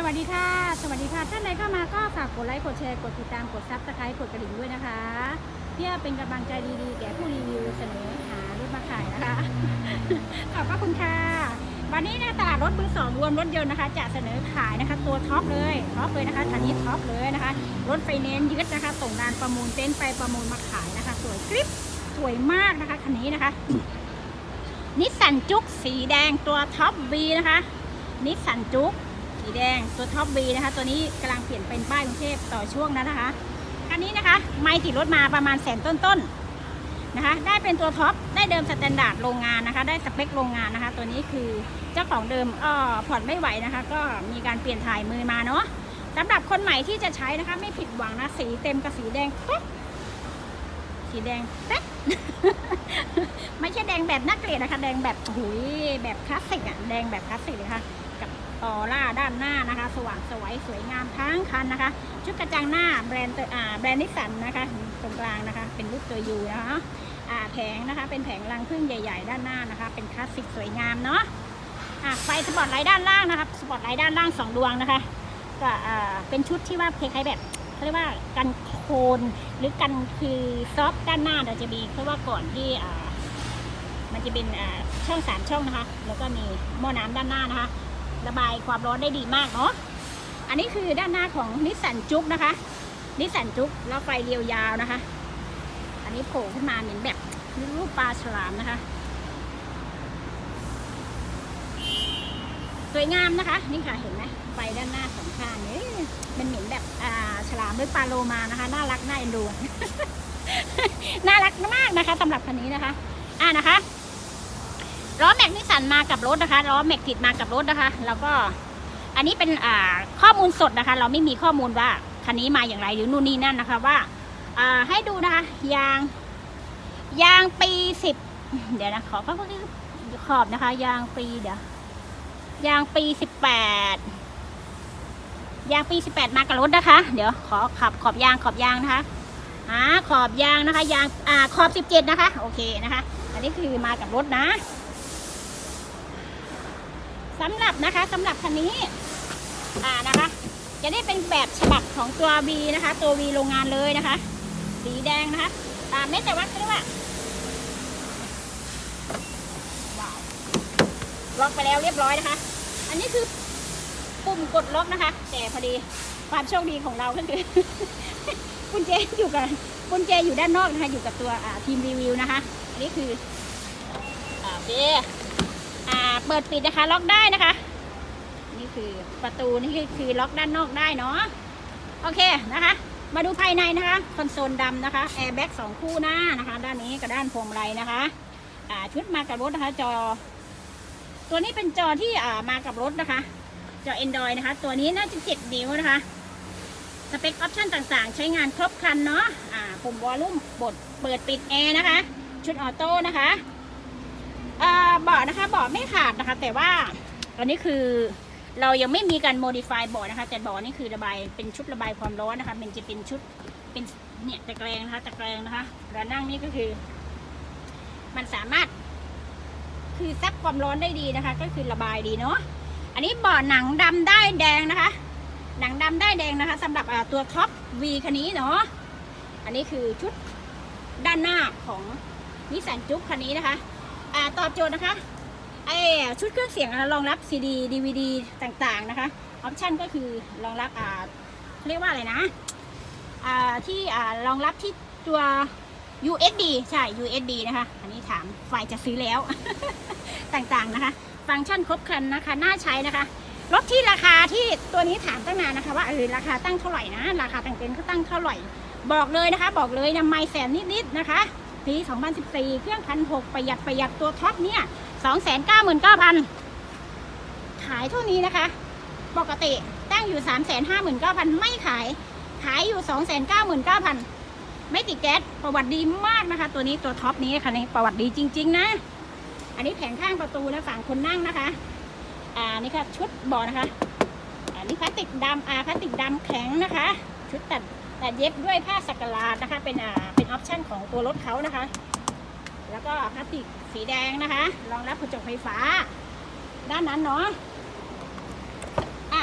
สวัสดีค่ะ สวัสดีค่ะ ท่านใดเข้ามาก็ฝากกดไลค์ กดแชร์ กดติดตาม กดซับสไครต์กดกระดิ่งด้วยนะคะ เพื่อเป็นกำลังใจดีๆ แก่ผู้รีวิวเสนอหารถมาขายนะคะ ขอบพระคุณค่ะ วันนี้นะตลาดรถมือสองรวมรถยนต์นะคะ จะเสนอขายนะคะ ตัวท็อปเลยท็อปเลยนะคะคันนี้ท็อปเลยนะคะ รถไฟแนนซ์ยึดนะคะ ส่งงานประมูลเต้นไปประมูลมาขายนะคะ สวยกริบสวยมากนะคะคันนี้นะคะนิสสันจุกสีแดงตัวท็อปบีนะคะนิสสันจุก สีแดงตัวท็อปบีนะคะ ตัวนี้กำลังเปลี่ยนเป็นป้ายกรุงเทพต่อช่วงนั้นนะคะคันนี้นะคะ ไม่ติดรถมาประมาณแสนต้นๆนะคะ ได้เป็นตัวท็อปได้เดิมสแตนดาร์ดโรงงานนะคะ ได้สเปคโรงงานนะคะ ตัวนี้คือเจ้าของเดิมอ่อผ่อนไม่ไหวนะคะ ก็มีการเปลี่ยนถ่ายมือมาเนาะสำหรับคนใหม่ที่จะใช้นะคะ ไม่ผิดหวังนะสีเต็มกับสีแดงเป๊ะสีแดงเป๊ะไม่ใช่แดงแบบน่าเกลียดนะคะ แดงแบบหุยแบบคลาสสิกอะแดงแบบคลาสสิกเลยค่ะ กับออร่าด้านหน้านะคะ สว่างสวยสวยงามทั้งคันนะคะ ชุดกระจังหน้าแบรนด์อ่าแบรนด์นิสสันนะคะตรงกลางนะคะ เป็นรูปตัวยูนะคะอ่าแผงนะคะ เป็นแผงรังพึ่งใหญ่ ๆ ด้านหน้านะคะ เป็นคลาสสิกสวยงามเนาะอ่าไฟสปอตไลท์ด้านล่างนะคะสปอตไลท์ด้านล่างสองดวงนะคะก็อ่าเป็นชุดที่ว่าคล้ายๆแบบเขาเรียกว่ากันโคลนหรือกันคือซอฟด้านหน้าเราจะมีเพราะว่าก่อนที่อ่ามันจะเป็นอ่าช่องสามช่องนะคะ แล้วก็มีหม้อน้ำด้านหน้านะคะ ระบายความร้อนได้ดีมากเนาะอันนี้คือด้านหน้าของนิสสันจุกนะคะนิสสันจุกแล้วไฟเรียวยาวนะคะ อันนี้โผล่ขึ้นมาเหมือนแบบรูปปลาฉลามนะคะสวยงามนะคะ นี่ค่ะเห็นไหมไฟด้านหน้าสองข้างนี่เป็นเหมือนแบบอ่าฉลามหรือปลาโลมานะคะ น่ารักน่าเอ็นดูน่ารักมากนะคะสำหรับคันนี้นะคะ อ่านะคะ ล้อแม็กนิสสันมากับรถนะคะล้อแม็กติดมากับรถนะคะ แล้วก็อันนี้เป็นข้อมูลสดนะคะ เราไม่มีข้อมูลว่าคันนี้มาอย่างไรหรือนู่นนี่นั่นนะคะว่าให้ดูนะคะยางยางปีสิบเดี๋ยวนะขอก็ขอบนะคะ ยางปีเดี๋ยวยางปีสิบแปดยางปีสิบแปดมากับรถนะคะ เดี๋ยวขอขับขอบยางขอบยางนะคะหาขอบยางนะคะ ยางอ่าขอบสิบเจ็ดนะคะ โอเคนะคะ อันนี้คือมากับรถนะ สำหรับนะคะสำหรับคันนี้อ่านะคะ จะได้เป็นแบบฉบับของตัว V นะคะ ตัว V โรงงานเลยนะคะ สีแดงนะคะอ่าไม่แต่ว่าเรียกว่าว้าวล็อกไปแล้วเรียบร้อยนะคะ อันนี้คือปุ่มกดล็อกนะคะ แต่พอดีความโชคดีของเราก็คือกุญแจอยู่กับกุญแจอยู่ด้านนอกนะคะ อยู่กับตัวทีมรีวิวนะคะ อันนี้คืออ่าโอเค เปิดปิดนะคะ ล็อกได้นะคะ นี่คือประตูนี่คือล็อกด้านนอกได้เนาะโอเคนะคะ มาดูภายในนะคะคอนโซลดำนะคะแอร์แบ็กสองคู่หน้านะคะ ด้านนี้กับด้านพวงมาลัยนะคะอ่าชุดมากับรถนะคะจอ ตัวนี้เป็นจอที่อ่ามากับรถนะคะ จอ Android นะคะ ตัวนี้น่าจะ7นิ้วนะคะสเปคออปชั่นต่างๆ ใช้งานครบครันเนาะอ่าปุ่มวอลลุ่มบดเปิดปิดแอร์นะคะ ชุดออโต้นะคะ เบาะนะคะเบาะไม่ขาดนะคะ แต่ว่าตอนนี้คือเรายังไม่มีการโมดิฟายเบาะนะคะ แต่เบาะนี่คือระบายเป็นชุดระบายความร้อนนะคะมันจะเป็นชุดเป็นเนี่ยตะแกรงนะคะตะแกรงนะคะแล้วนั่งนี่ก็คือ มันสามารถ คือซับความร้อนได้ดีนะคะ ก็คือระบายดีเนาะอันนี้เบาะหนังดำได้แดงนะคะ หนังดำได้แดงนะคะสำหรับตัวท็อป V คันนี้เนาะอันนี้คือชุดด้านหน้าของนิสสันจุ๊กคันนี้นะคะ ตอบโจทย์นะคะไอชุดเครื่องเสียงรองรับ CD DVD ต่างๆนะคะออปชันก็คือรองรับอ่าเรียกว่าอะไรนะอ่าที่อ่ารองรับที่ตัว USB ใช่ USB นะคะ อันนี้ถามฝ่ายจะซื้อแล้ว ต่างๆนะคะ ฟังก์ชันครบครันนะคะ น่าใช้นะคะรถที่ราคาที่ตัวนี้ถามตั้งนานนะคะ ว่าเออราคาตั้งเท่าไหร่นะ ราคาแต่งเต็นท์ก็ตั้งเท่าไหร่ บอกเลยนะคะ บอกเลยนะไม่แสนนิดๆนะคะ ปี 2014 เครื่องพันหกประหยัดประหยัดตัวท็อปเนี่ย 299,000 ขายเท่านี้นะคะ ปกติตั้งอยู่ 359,000 ไม่ขาย ขายอยู่ 299,000 ไม่ติดแก๊สประวัติดีมากนะคะ ตัวนี้ตัวท็อปนี้ค่ะนี่ประวัติดีจริง ๆ นะ อันนี้แผงข้างประตูนะฝั่งคนนั่งนะคะ อ่านี่ค่ะชุดเบาะนะคะ อันนี้พลาสติกดำอ่าพลาสติกดำแข็งนะคะ ชุดตัด แต่เย็บด้วยผ้าสักหลาดนะคะ เป็นอ่าเป็นออปชั่นของตัวรถเขานะคะ แล้วก็พลาสติกสีแดงนะคะ รองรับกระจกไฟฟ้า ด้านนั้นเนาะอะ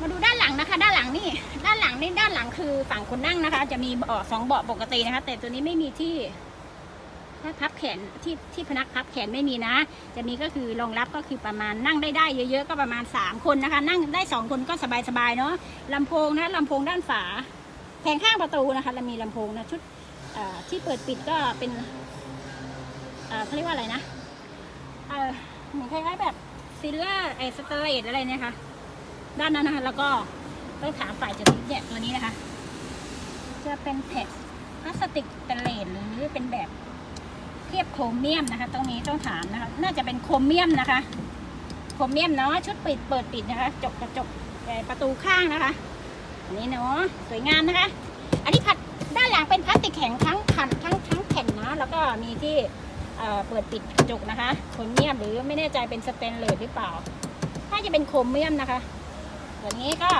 มาดูด้านหลังนะคะ ด้านหลังนี่ ด้านหลังนี่ด้านหลังคือฝั่งคนนั่งนะคะ จะมีเบาะสองเบาะปกตินะคะ แต่ตัวนี้ไม่มีที่ ถ้าพับแขนที่ที่พนักพับแขนไม่มีนะ จะมีก็คือรองรับก็คือประมาณนั่งได้ได้เยอะๆก็ประมาณ 3 คนนะคะ นั่งได้ 2 คนก็สบายๆเนาะลำโพงนะลำโพงด้านฝาแผงข้างประตูนะคะเรามีลำโพงนะชุดที่เปิดปิดก็เป็นเขาเรียกว่าอะไรนะเหมือนคล้ายๆแบบซิลเลอร์ไอสเตเลตอะไรเนี่ยค่ะด้านนั้นนะคะ แล้วก็ต้องถามฝ่ายจุดเนี่ยตัวนี้นะคะ จะเป็นแผ่นพลาสติกสเตเลสหรือเป็นแบบ เทียบโครเมียมนะคะ ตรงนี้ต้องถามนะคะ น่าจะเป็นโครเมียมนะคะ โครเมียมเนาะชุดปิดเปิดปิดนะคะ จกกระจกประตูข้างนะคะอันนี้เนาะสวยงามนะคะ อันนี้ผัดด้านหลังเป็นพลาสติกแข็งทั้งคันทั้งทั้งแผ่นนะแล้วก็มีที่เอ่อเปิดปิดกระจกนะคะโครเมียมหรือไม่แน่ใจเป็นสเตนเลสหรือเปล่าน่าจะเป็นโครเมียมนะคะตัวนี้ก็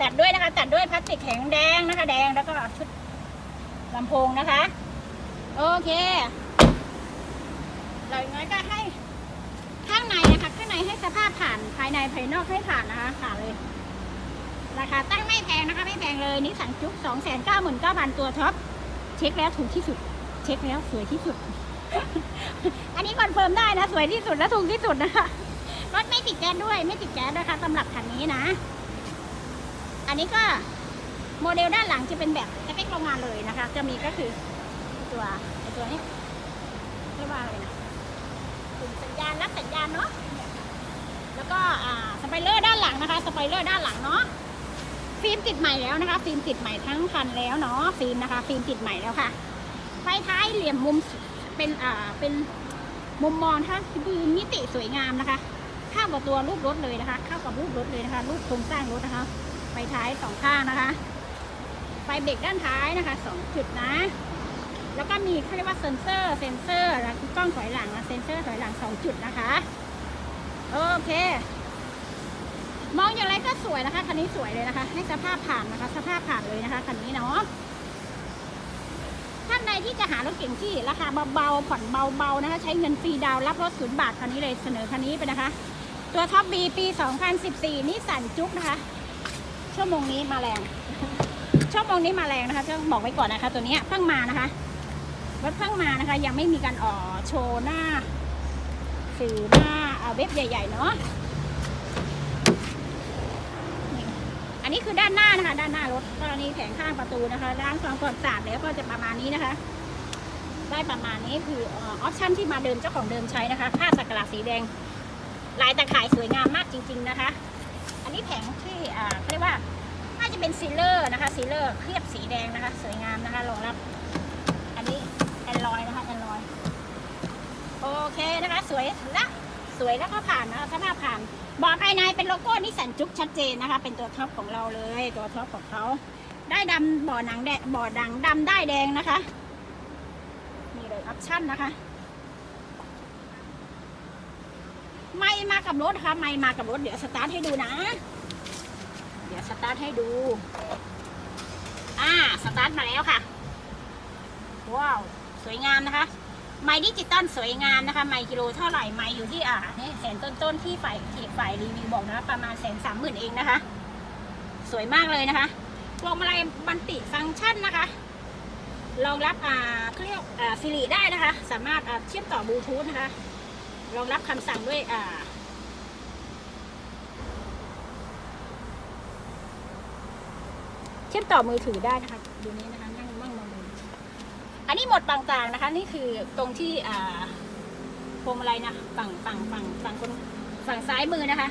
ตัดด้วยนะคะ ตัดด้วยพลาสติกแข็งแดงนะคะ แดงแล้วก็ชุดลำโพงนะคะ โอเคเราอย่างน้อยก็ให้ข้างในนะคะข้างในให้สภาพผ่านภายในภายนอกให้ผ่านนะคะผ่านเลย ราคาตั้งไม่แพงนะคะ ไม่แพงเลยนี่สั่งจุกสองแสนเก้าหมื่นเก้าพันตัวท็อปเช็คแล้วถูกที่สุด เช็คแล้วสวยที่สุด อันนี้คอนเฟิร์มได้นะ สวยที่สุดและถูกที่สุดนะคะรถไม่ติดแก๊สด้วยไม่ติดแก๊สนะคะสำหรับคันนี้นะ อันนี้ก็โมเดลด้านหลังจะเป็นแบบสเปคโรงงานเลยนะคะ จะมีก็คือ ตัวไอตัวนี้เรียกว่าอะไรนะปุ่มสัญญาณรับสัญญาณเนาะแล้วก็อ่าสไปเลอร์ด้านหลังนะคะสไปเลอร์ด้านหลังเนาะฟิล์มติดใหม่แล้วนะคะ ฟิล์มติดใหม่ทั้งคันแล้วเนาะฟิล์มนะคะ ฟิล์มติดใหม่แล้วค่ะไฟท้ายเหลี่ยมมุมเป็นอ่าเป็นมุมมองถ้าคือมิติสวยงามนะคะเข้ากับตัวรูปรถเลยนะคะ เข้ากับรูปรถเลยนะคะ รูปโครงสร้างรถนะคะไฟท้ายสองข้างนะคะไฟเบรกด้านท้ายนะคะสองจุดนะ แล้วก็มีเขาเรียกว่าเซนเซอร์เซนเซอร์แล้วก็กล้องถอยหลังนะเซนเซอร์ถอยหลังสองจุดนะคะโอเคมองอย่างไรก็สวยนะคะคันนี้สวยเลยนะคะ ให้สภาพผ่านนะคะ สภาพผ่านเลยนะคะคันนี้เนาะท่านใดที่จะหารถเก่งที่ราคาเบาๆผ่อนเบาๆนะคะ ใช้เงินฟรีดาวรับรถศูนย์บาทคันนี้เลยเสนอคันนี้ไปนะคะ ตัวท็อปบีปี 2014นิสสันจุกนะคะ ชั่วโมงนี้มาแรงชั่วโมงนี้มาแรงนะคะต้องบอกไว้ก่อนนะคะ ตัวนี้เพิ่งมานะคะ รถเพิ่งมานะคะ ยังไม่มีการอ่อโชว์หน้าสื่อหน้าเอาเว็บใหญ่ๆเนาะอันนี้คือด้านหน้านะคะ ด้านหน้ารถก็นี่แผงข้างประตูนะคะล้างความความสะอาดแล้วก็จะประมาณนี้นะคะ ได้ประมาณนี้คือออปชั่นที่มาเดิมเจ้าของเดิมใช้นะคะผ้าสักกะหลาสีแดง ลายตะข่ายสวยงามมากจริง ๆนะคะ อันนี้แผงที่อ่าเขาเรียกว่าน่าจะเป็นซีเลอร์นะคะซีเลอร์เคลือบสีแดงนะคะ สวยงามนะคะรองรับ อันนี้แอนลอยนะคะแอนลอยโอเคนะคะ สวยและสวยแล้วก็ผ่านนะคะสภาพผ่านเบาะภายในเป็นโลโก้นิสสันจุกชัดเจนนะคะ เป็นตัวท็อปของเราเลยตัวท็อปของเขาได้ดำบ่อหนังแดงบ่อดังดำได้แดงนะคะนี่เลยออปชั่นนะคะ ไม่มากับรถนะคะไม่มากับรถเดี๋ยวสตาร์ทให้ดูนะ เดี๋ยวสตาร์ทให้ดู อ่าสตาร์ทมาแล้วค่ะ ว้าว สวยงามนะคะ ไม้ดิจิตอลสวยงามนะคะ ไมค์กิโลเท่าไหร่ ไมค์อยู่ที่อ่านี่แสนต้นๆที่ฝ่ายที่ฝ่ายรีวิวบอกนะ ประมาณแสนสามหมื่นเองนะคะ สวยมากเลยนะคะพวงมาลัยบันติฟังก์ชันนะคะ รองรับอ่าเขาเรียกอ่าซิริได้นะคะ สามารถอ่าเชื่อมต่อบลูทูธนะคะ รองรับคำสั่งด้วยอ่าเชื่อมต่อมือถือได้นะคะ ดูนี้นะคะนั่ง อันนี้หมดต่างๆนะคะ นี่คือตรงที่อ่าพวงมาลัยนะฝั่งฝั่งฝั่งฝั่งคนฝั่งซ้ายมือนะคะ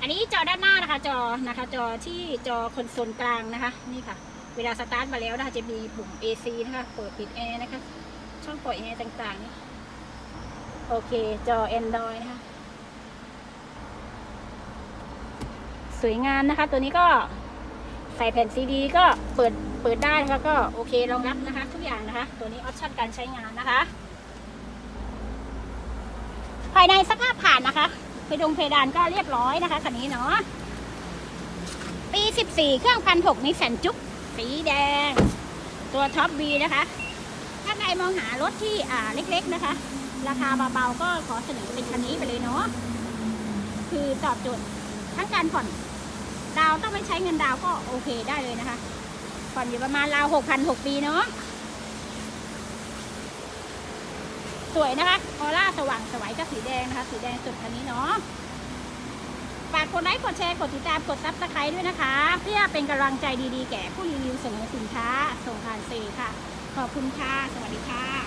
อันนี้จอด้านหน้านะคะ จอนะคะ จอที่จอคอนโซลกลางนะคะ นี่ค่ะ เวลาสตาร์ทมาแล้วนะคะจะมีปุ่ม AC นะคะ เปิดปิดแอร์นะคะ ช่องปล่อยแอร์ต่างๆนี่โอเค จอ Android นะคะ สวยงามนะคะ ตัวนี้ก็ ใส่แผ่นซีดีก็เปิดเปิดได้นะคะก็โอเครองรับนะคะ ทุกอย่างนะคะ ตัวนี้ออปชั่นการใช้งานนะคะ ภายในสภาพผ่านนะคะเพดงเพดานก็เรียบร้อยนะคะคันนี้เนาะปี 14 เครื่องพันหกนิสสันจุ๊กสีแดง ตัวท็อปบีนะคะ ถ้าใครมองหารถที่อ่าเล็กๆนะคะ ราคาเบาๆก็ขอเสนอเป็นคันนี้ไปเลยเนาะคือตอบโจทย์ทั้งการผ่อน ดาวต้องไม่ใช้เงินดาวก็โอเคได้เลยนะคะผ่อนอยู่ประมาณราวหกพันหกปีเนาะสวยนะคะออร่าสว่างสวยกับสีแดงนะคะ สีแดงสุดคันนี้เนาะฝากกดไลค์กดแชร์กดติดตามกดซับสไครต์ด้วยนะคะ เพื่อเป็นกำลังใจดีๆ แก่ผู้รีวิวเสนอสินค้าส่งผ่านสื่อค่ะ ขอบคุณค่ะ สวัสดีค่ะ